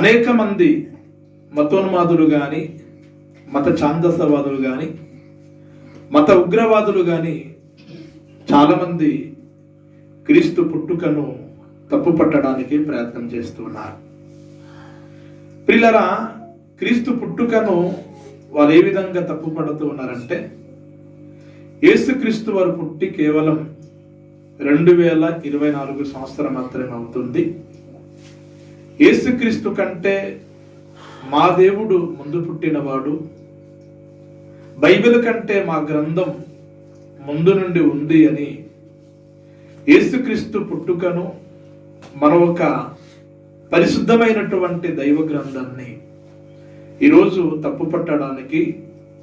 అనేక మంది మతోన్మాదులు కానీ మత ఛాందసవాదులు కానీ మత ఉగ్రవాదులు కానీ చాలామంది క్రీస్తు పుట్టుకను తప్పు పట్టడానికి ప్రయత్నం చేస్తున్నారు. పిల్లరా క్రీస్తు పుట్టుకను వారు ఏ విధంగా తప్పు పడుతూ ఉన్నారంటే యేసుక్రీస్తు వారు పుట్టి కేవలం రెండు వేల ఇరవై నాలుగు సంవత్సరం మాత్రమే అవుతుంది. యేసుక్రీస్తు కంటే మా దేవుడు ముందు పుట్టినవాడు. బైబిల్ కంటే మా గ్రంథం ముందు నుండి ఉంది అని యేసుక్రీస్తు పుట్టుకను మన ఒక పరిశుద్ధమైనటువంటి దైవ గ్రంథాన్ని ఈరోజు తప్పు పట్టడానికి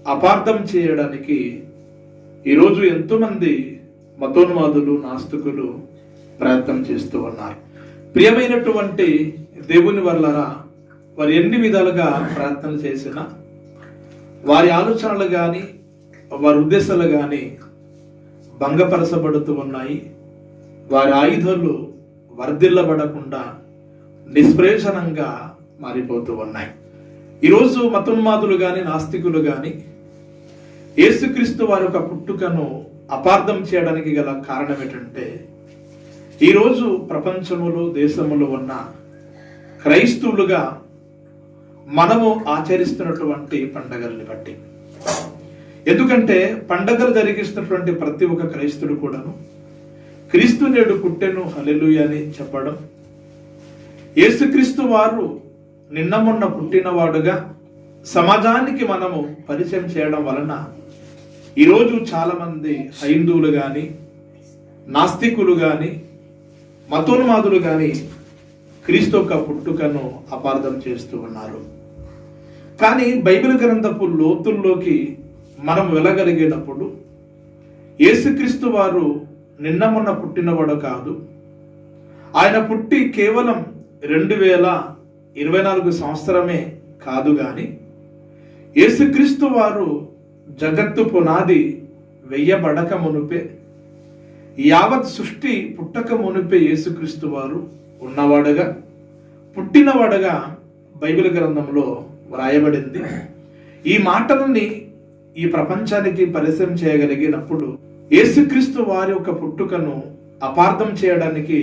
అపార్థం చేయడానికి ఈరోజు ఎంతోమంది మతోన్మాదులు నాస్తికులు ప్రయత్నం చేస్తూ ఉన్నారు. ప్రియమైనటువంటి దేవుని వల్లరా వారు ఎన్ని విధాలుగా ప్రార్థన చేసినా వారి ఆలోచనలు కానీ వారి ఉద్దేశాలు కానీ భంగపరచబడుతూ ఉన్నాయి. వారి ఆయుధాలు వర్ధిల్లబడకుండా నిష్ప్రేషణంగా మారిపోతూ ఉన్నాయి. ఈరోజు మతోన్మాదులు కానీ నాస్తికులు కానీ యేసుక్రీస్తు వారి యొక్క పుట్టుకను అపార్థం చేయడానికి గల కారణం ఏంటంటే ఈరోజు ప్రపంచములో దేశములో ఉన్న క్రైస్తవులుగా మనము ఆచరిస్తున్నటువంటి పండగల్ని బట్టి. ఎందుకంటే పండగలు జరిగిస్తున్నటువంటి ప్రతి ఒక్క క్రైస్తుడు కూడాను క్రీస్తు నేడు పుట్టెను హలెలుయ అని చెప్పడం. యేసుక్రీస్తు వారు నిన్న మొన్న పుట్టినవాడుగా సమాజానికి మనము పరిచయం చేయడం వలన ఈరోజు చాలామంది హైందువులు కానీ నాస్తికులు కానీ మతోన్మాదులు కానీ క్రీస్తు యొక్క పుట్టుకను అపార్థం చేస్తూ ఉన్నారు. కానీ బైబిల్ గ్రంథపు లోతుల్లోకి మనం వెళ్ళగలిగినప్పుడు యేసుక్రీస్తు వారు నిన్న మొన్న పుట్టినవాడు కాదు. ఆయన పుట్టి కేవలం రెండు వేల ఇరవై నాలుగు సంవత్సరమే కాదు కానీ యేసుక్రీస్తు వారు జగత్తు పునాది వెయ్యబడక మునుపే యావత్ సృష్టి పుట్టక మునిపే యేసుక్రీస్తు వారు ఉన్నవాడుగా పుట్టినవాడుగా బైబిల్ గ్రంథంలో వ్రాయబడింది. ఈ మాటలని ఈ ప్రపంచానికి పరిచయం చేయగలిగినప్పుడు యేసుక్రీస్తు వారి యొక్క పుట్టుకను అపార్థం చేయడానికి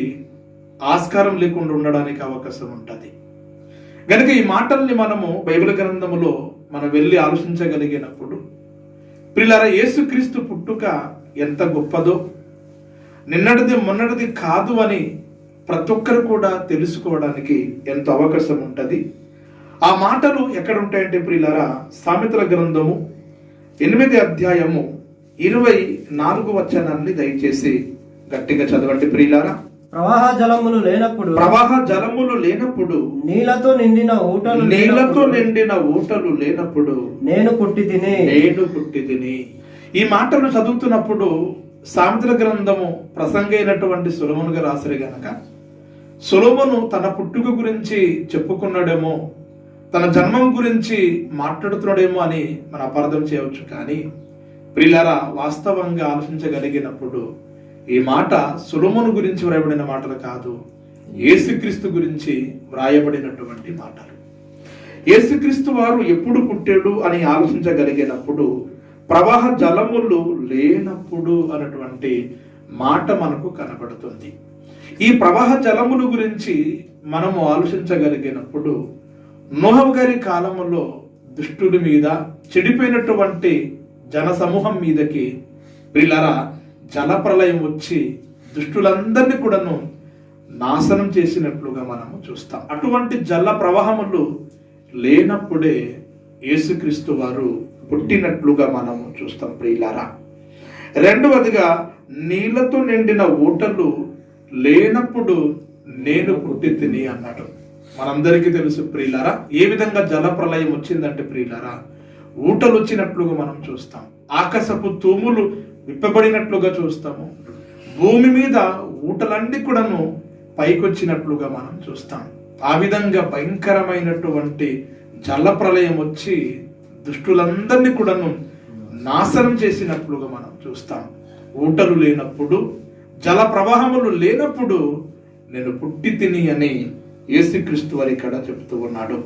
ఆస్కారం లేకుండా ఉండడానికి అవకాశం ఉంటుంది. కనుక ఈ మాటల్ని మనము బైబిల్ గ్రంథములో మనం వెళ్ళి ఆలోచించగలిగినప్పుడు పిల్లల యేసుక్రీస్తు పుట్టుక ఎంత గొప్పదో నిన్నటిది మొన్నటిది కాదు అని ప్రతి ఒక్కరు కూడా తెలుసుకోవడానికి ఎంతో అవకాశం ఉంటుంది. ఆ మాటలు ఎక్కడ ఉంటాయంటే ప్రియులారా సామెతల గ్రంథము ఎనిమిది అధ్యాయము ఇరవై నాలుగు వచనాన్ని దయచేసి గట్టిగా చదవండి ప్రియులారా. ప్రవాహ జలములు లేనప్పుడు ప్రవాహ జలములు లేనప్పుడు నీళ్ళతో నిండిన ఊటలు నీళ్ళతో నిండిన ఊటలు లేనప్పుడు నేను పుట్టి తిని నేను పుట్టి తిని ఈ మాటలు చదువుతున్నప్పుడు సామెతల గ్రంథము ప్రసంగైనటువంటి సులమునుగా రాసరి గనక సులమును తన పుట్టుక గురించి చెప్పుకున్నాడేమో తన జన్మం గురించి మాట్లాడుతున్నాడేమో అని మనం అపార్థం చేయవచ్చు. కానీ ప్రియులారా వాస్తవంగా ఆలోచించగలిగినప్పుడు ఈ మాట సులోమును గురించి వ్రాయబడిన మాటలు కాదు యేసుక్రీస్తు గురించి వ్రాయబడినటువంటి మాటలు. యేసుక్రీస్తు వారు ఎప్పుడు పుట్టాడు అని ఆలోచించగలిగినప్పుడు ప్రవాహ జలములు లేనప్పుడు అన్నటువంటి మాట మనకు కనబడుతుంది. ఈ ప్రవాహ జలమును గురించి మనము ఆలోచించగలిగినప్పుడు నోహబ్ గారి కాలములో దుష్టుడి మీద చెడిపోయినటువంటి జన సమూహం మీదకి ప్రిలరా జలప్రలయం వచ్చి దుష్టులందరినీ కూడాను నాశనం చేసినట్లుగా మనము చూస్తాం. అటువంటి జల ప్రవాహములు లేనప్పుడే యేసుక్రీస్తు వారు పుట్టినట్లుగా మనము చూస్తాం ప్రియులారా. రెండవదిగా నీళ్ళతో నిండిన ఊటలు లేనప్పుడు నేను పుట్టి తిని అన్నాడు. మనందరికీ తెలుసు ప్రియులారా ఏ విధంగా జల ప్రళయం వచ్చిందంటే ప్రియులారా ఊటలు వచ్చినట్లుగా మనం చూస్తాం. ఆకాశపు తూములు విప్పబడినట్లుగా చూస్తాము. భూమి మీద ఊటలన్నీ కూడాను పైకొచ్చినట్లుగా మనం చూస్తాం. ఆ విధంగా భయంకరమైనటువంటి జల ప్రళయం వచ్చి దుష్టులందరినీ కూడాను నాశనం చేసినట్లుగా మనం చూస్తాం. ఊటలు లేనప్పుడు జల ప్రవాహములు లేనప్పుడు నేను పుట్టి తిని అని యేసుక్రీస్తు వారు ఇక్కడ చెప్తూ ఉన్నాడు.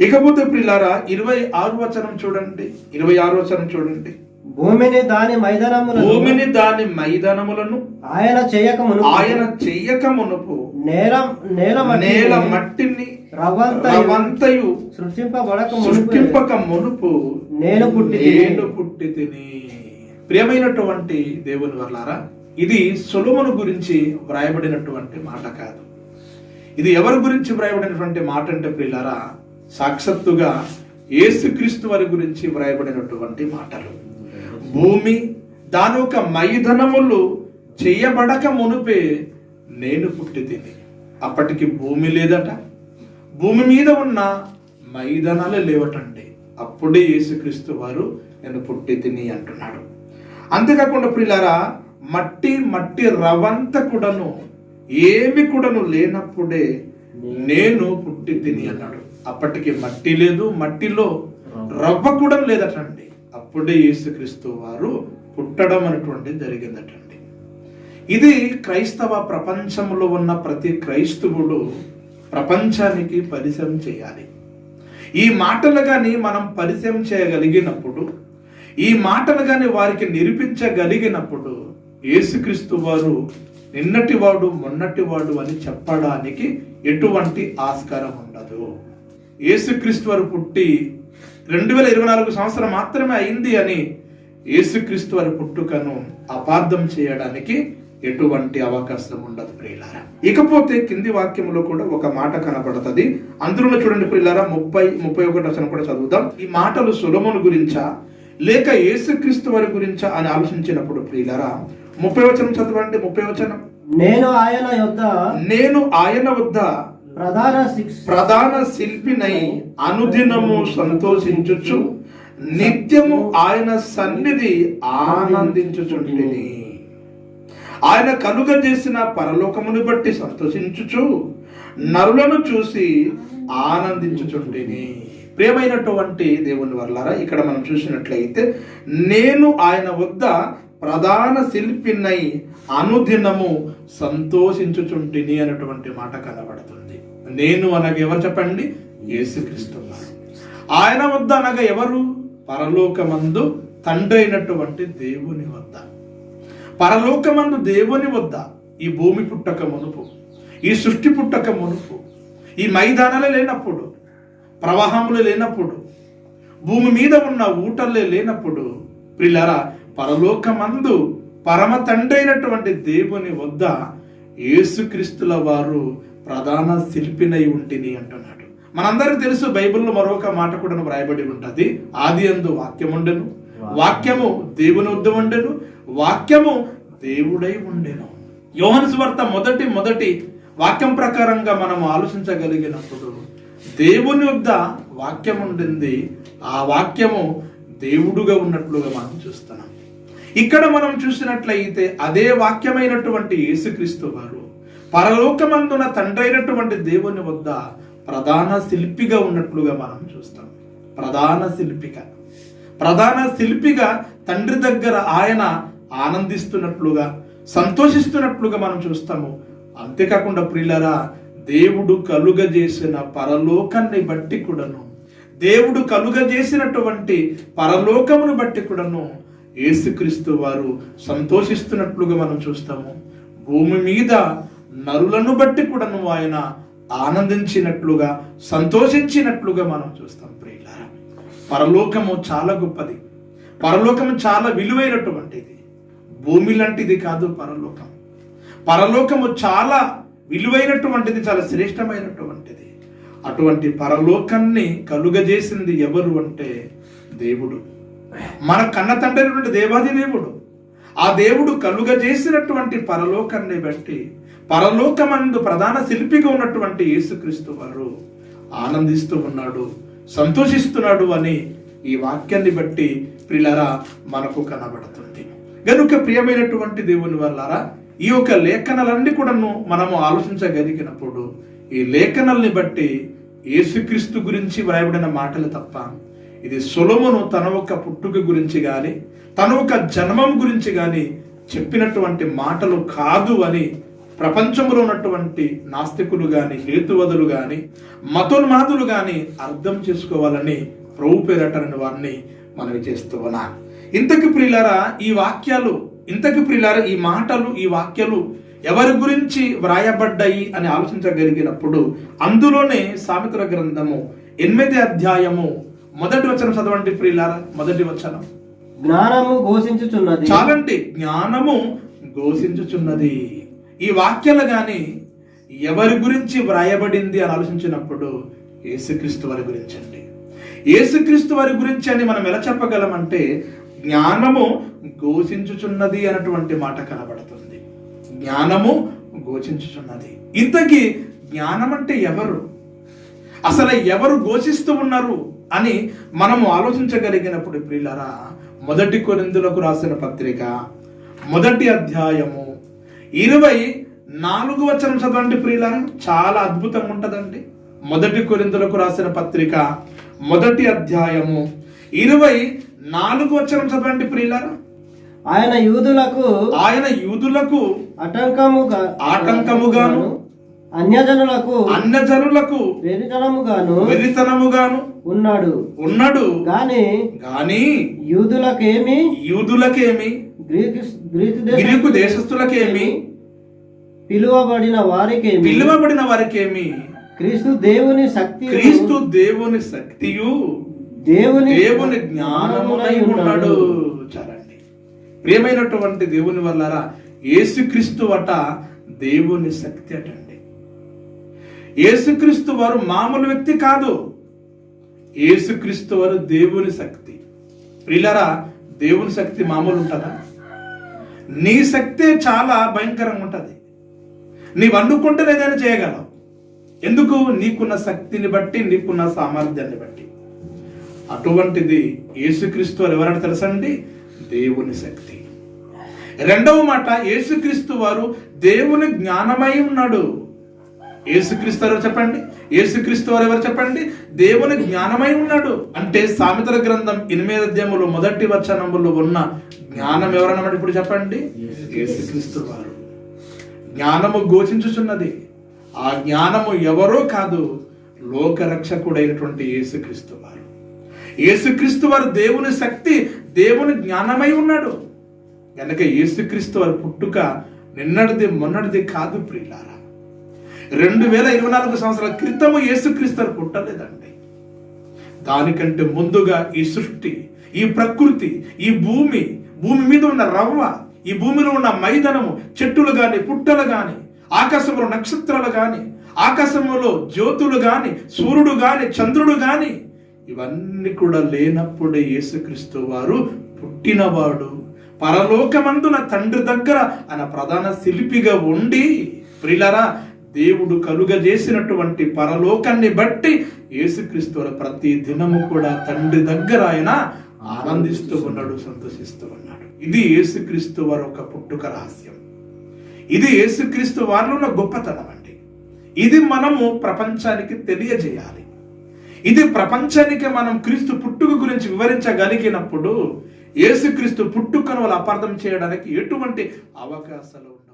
ఇకపోతే ప్రిలారా ఇరవై ఆరు వచనం చూడండి. ఇరవై ఆరు వచనం చూడండి. భూమిని దాని మైదానములను భూమిని దాని మైదానములను ఆయన చేయక మునుపు ఆయన చెయ్యక మునుపు నేల నేల మట్టిని నేల మట్టిని రవంతయు సృష్టింపబడక సృష్టింపక మునుపు నేను పుట్టి నేను పుట్టి తిని. ప్రియమైనటువంటి దేవుని వర్లారా ఇది సొలొమోను గురించి వ్రాయబడినటువంటి మాట కాదు. ఇది ఎవరి గురించి వ్రాయబడినటువంటి మాట అంటే ప్రియులారా సాక్షాత్తుగా యేసుక్రీస్తు వారి గురించి వ్రాయబడినటువంటి మాటలు. భూమి దాని ఒక మైదనములు చేయబడక మునుపే నేను పుట్టితిని. అప్పటికి భూమి లేదట. భూమి మీద ఉన్న మైదానాలే లేవటండి. అప్పుడే యేసుక్రీస్తు వారు నేను పుట్టి తిని అంటున్నాడు. అంతేకాకుండా ప్రియులారా మట్టి మట్టి రవంత కూడాను ఏమి కూడాను లేనప్పుడే నేను పుట్టి తిని అన్నాడు. అప్పటికి మట్టి లేదు మట్టిలో రవ్వ కూడా లేదటండి. అప్పుడే యేసుక్రీస్తు వారు పుట్టడం అనేటువంటిది జరిగిందటండి. ఇది క్రైస్తవ ప్రపంచంలో ఉన్న ప్రతి క్రైస్తవుడు ప్రపంచానికి పరిచయం చేయాలి. ఈ మాటలు కానీ మనం పరిచయం చేయగలిగినప్పుడు ఈ మాటలు కానీ వారికి నిరూపించగలిగినప్పుడు యేసుక్రీస్తు వారు నిన్నటి మొన్నటివాడు మొన్నటి అని చెప్పడానికి ఎటువంటి ఆస్కారం ఉండదు. యేసుక్రీస్తు వారు పుట్టి రెండు వేల ఇరవై నాలుగు సంవత్సరం మాత్రమే అయింది అని యేసుక్రీస్తు వారి పుట్టుకను అపార్థం చేయడానికి ఎటువంటి అవకాశం ఉండదు ప్రియులారా. ఇకపోతే కింది వాక్యంలో కూడా ఒక మాట కనపడుతుంది అందులో చూడండి ప్రియులారా ముప్పై ముప్పై ఒకటి వచనం కూడా చదువుదాం. ఈ మాటలు సులమును గురించా లేక యేసుక్రీస్తు వారి గురించా అని ఆలోచించినప్పుడు ప్రియులారా ముప్పై వచనం చదవండి ముప్పై వచనం. నేను ఆయన యొద్ద నేను ఆయన వద్ద ప్రధాన ప్రధాన శిల్పినై అనుదినము సంతోషించుచు నిత్యము ఆయన సన్నిధి ఆనందించుచుండిని ఆయన కలుగ చేసిన పరలోకమును బట్టి సంతోషించుచు నరులను చూసి ఆనందించుచుండిని ప్రియమైనటువంటి దేవుని వల్లారా ఇక్కడ మనం చూసినట్లయితే నేను ఆయన వద్ద ప్రధాన శిల్పినై అనుదినము సంతోషించుచుంటిని అనేటువంటి మాట కనబడుతుంది. నేను అనగా ఎవరు చెప్పండి? యేసుక్రీస్తు ఆయన వద్ద అనగా ఎవరు? పరలోకమందు తండ్రి అయినటువంటి దేవుని వద్ద. పరలోకమందు దేవుని వద్ద ఈ భూమి పుట్టక మునుపు ఈ సృష్టి పుట్టక మునుపు ఈ మైదానాలు లేనప్పుడు ప్రవాహములు లేనప్పుడు భూమి మీద ఉన్న ఊటలే లేనప్పుడు పిల్లరా పరలోకమందు పరమ తండ్రి అయినటువంటి దేవుని వద్ద యేసుక్రీస్తుల వారు ప్రధాన శిల్పినై ఉంటిని అంటున్నాడు. మనందరికీ తెలుసు బైబిల్లో మరొక మాట కూడా వ్రాయబడి ఉంటుంది. ఆది అందు వాక్యం ఉండెను వాక్యము దేవుని వద్ద ఉండెను. వాక్యము దేవుడై ఉండెను. యోహన్ వార్త మొదటి మొదటి వాక్యం ప్రకారంగా మనం ఆలోచించగలిగినప్పుడు దేవుని వద్ద వాక్యం ఉండింది ఆ వాక్యము దేవుడుగా ఉన్నట్లుగా మనం చూస్తున్నాం. ఇక్కడ మనం చూసినట్లయితే అదే వాక్యమైనటువంటి యేసుక్రీస్తు వారు పరలోకమందున తండ్రి అయినటువంటి దేవుని వద్ద ప్రధాన శిల్పిగా ఉన్నట్లుగా మనం చూస్తాం. ప్రధాన శిల్పిగా. ప్రధాన శిల్పిగా తండ్రి దగ్గర ఆయన ఆనందిస్తున్నట్లుగా సంతోషిస్తున్నట్లుగా మనం చూస్తాము. అంతేకాకుండా ప్రియులరా దేవుడు కలుగజేసిన పరలోకాన్ని బట్టి కూడాను దేవుడు కలుగజేసినటువంటి పరలోకమును బట్టి కూడాను యేసుక్రీస్తు వారు సంతోషిస్తున్నట్లుగా మనం చూస్తాము. భూమి మీద నరులను బట్టి కూడాను ఆయన ఆనందించినట్లుగా సంతోషించినట్లుగా మనం చూస్తాం ప్రియులారా. పరలోకము చాలా గొప్పది. పరలోకము చాలా విలువైనటువంటిది. భూమి లాంటిది కాదు పరలోకం. పరలోకము చాలా విలువైనటువంటిది చాలా శ్రేష్టమైనటువంటిది. అటువంటి పరలోకాన్ని కలుగజేసింది ఎవరు అంటే దేవుడు. మన కన్న తండ్రి అయినటువంటి దేవాది దేవుడు. ఆ దేవుడు కలుగ చేసినటువంటి పరలోకాన్ని బట్టి పరలోకమందు ప్రధాన శిల్పిగా ఉన్నటువంటి యేసుక్రీస్తు వారు ఆనందిస్తూ ఉన్నాడు సంతోషిస్తున్నాడు అని ఈ వాక్యాన్ని బట్టి ప్రిలరా మనకు కనబడుతుంది. గనుక ప్రియమైనటువంటి దేవుని వల్లారా ఈ యొక్క లేఖనాలన్నీ కూడాను మనము ఆలోచించగలిగినప్పుడు ఈ లేఖనాల్ని బట్టి యేసుక్రీస్తు గురించి వ్రాయబడిన మాటలు తప్ప ఇది సులమును తన ఒక పుట్టుక గురించి కానీ తన ఒక జన్మం గురించి కానీ చెప్పినటువంటి మాటలు కాదు అని ప్రపంచంలో ఉన్నటువంటి నాస్తికులు కానీ హేతువదులు కానీ మతోన్మాదులు కానీ అర్థం చేసుకోవాలని ప్రభు పేరటని వారిని మనవి చేస్తూ ఉన్నాను ఇంతకు ప్రియులారా ఈ వాక్యాలు ఇంతకు ప్రియులారా ఈ మాటలు ఈ వాక్యాలు ఎవరి గురించి వ్రాయబడ్డాయి అని ఆలోచించగలిగినప్పుడు అందులోనే సామెతల గ్రంథము ఎనిమిది అధ్యాయము మొదటి వచనం చదవండి ప్రియులారా మొదటి వచనం. జ్ఞానము ఘోషించుచున్నది. చాలండి జ్ఞానము ఘోషించుచున్నది. ఈ వాక్యాలు గాని ఎవరి గురించి వ్రాయబడింది అని ఆలోచించినప్పుడు యేసుక్రీస్తు వారి గురించి అండి. యేసుక్రీస్తు వారి గురించి అని మనం ఎలా చెప్పగలమంటే జ్ఞానము ఘోషించుచున్నది అన్నటువంటి మాట కనబడుతుంది. జ్ఞానము ఘోషించుచున్నది. ఇంతకీ జ్ఞానం అంటే ఎవరు? అసలు ఎవరు ఘోషిస్తూ ఉన్నారు? అని మనము ఆలోచించగలిగినప్పుడు ప్రియులరా మొదటి కొరిందులకు రాసిన పత్రిక మొదటి అధ్యాయము ఇరవై నాలుగు వచనం చదవండి ప్రియులరా. చాలా అద్భుతంగా ఉంటదండి. మొదటి కొరిందులకు రాసిన పత్రిక మొదటి అధ్యాయము ఇరవై నాలుగు వచనం చదవండి ప్రియులరా. ఆయన యూదులకు ఆయన యూదులకు ఆటంకముగా ఆటంకముగాను అన్యజనులకు అన్యజనులకు వెరితనముగాను వెరితనముగాను ఉన్నాడు. ఉన్నాడు. గాని గాని యూదులకేమి? యూదులకేమి? Greek Greek దేశస్థులకేమి? పిలువబడిన వారికేమి? పిలువబడిన వారికేమి? క్రీస్తు దేవుని శక్తి క్రీస్తు దేవుని శక్తియు దేవుని దేవుని జ్ఞానమునై ఉన్నాడు. చాలండి. ప్రియమైనటువంటి దేవుని వల్లరా యేసుక్రీస్తు అట దేవుని శక్తి అటండి. యేసుక్రీస్తు వారు మామూలు వ్యక్తి కాదు. యేసుక్రీస్తు వారు దేవుని శక్తి. ప్రిలరా దేవుని శక్తి మామూలు ఉంటుందా? నీ శక్తే చాలా భయంకరంగా ఉంటుంది. నీవు అనుకుంటే ఏదైనా చేయగలవు. ఎందుకు? నీకున్న శక్తిని బట్టి నీకున్న సామర్థ్యాన్ని బట్టి. అటువంటిది యేసుక్రీస్తు వారు ఎవరైనా తెలుసండి? దేవుని శక్తి. రెండవ మాట యేసుక్రీస్తు వారు దేవుని జ్ఞానమై ఉన్నాడు. ఏసుక్రీస్తు ఎవరు చెప్పండి? ఏసుక్రీస్తు వారు ఎవరు చెప్పండి? దేవుని జ్ఞానమై ఉన్నాడు. అంటే సామెతల గ్రంథం ఎనిమిది అధ్యాయములు మొదటి వచనములు ఉన్న జ్ఞానం ఎవరన్నమాట ఇప్పుడు చెప్పండి? ఏసుక్రీస్తు వారు. జ్ఞానము ఘోషించుచున్నది ఆ జ్ఞానము ఎవరో కాదు లోకరక్షకుడైనటువంటి యేసుక్రీస్తు వారు. యేసుక్రీస్తు వారు దేవుని శక్తి దేవుని జ్ఞానమై ఉన్నాడు. కనుక యేసుక్రీస్తు వారి పుట్టుక నిన్నటిది మొన్నటిది కాదు ప్రియులారా. రెండు వేల ఇరవై నాలుగు సంవత్సరాల క్రితము యేసుక్రీస్తు వారు పుట్టలేదండి. దానికంటే ముందుగా ఈ సృష్టి ఈ ప్రకృతి ఈ భూమి భూమి మీద ఉన్న రవ్వ ఈ భూమిలో ఉన్న మైదనము చెట్టులు గాని పుట్టలు గాని ఆకాశంలో నక్షత్రాలు కానీ ఆకాశంలో జ్యోతులు కానీ సూర్యుడు కానీ చంద్రుడు గాని ఇవన్నీ కూడా లేనప్పుడే యేసుక్రీస్తు వారు పుట్టినవాడు. పరలోకమందున తండ్రి దగ్గర ఆయన ప్రధాన శిల్పిగా ఉండి ప్రిలరా దేవుడు కలుగజేసినటువంటి పరలోకాన్ని బట్టి యేసుక్రీస్తువుల ప్రతి దినము కూడా తండ్రి దగ్గర ఆయన ఆనందిస్తూ ఉన్నాడు సంతోషిస్తూ ఉన్నాడు. ఇది యేసుక్రీస్తు వారు ఒక పుట్టుక రహస్యం. ఇది యేసుక్రీస్తు వారిలో ఉన్న గొప్పతనం అండి. ఇది మనము ప్రపంచానికి తెలియజేయాలి. ఇది ప్రపంచానికి మనం క్రీస్తు పుట్టుక గురించి వివరించగలిగినప్పుడు యేసుక్రీస్తు పుట్టుకను వాళ్ళు అపార్థం చేయడానికి ఎటువంటి అవకాశాలు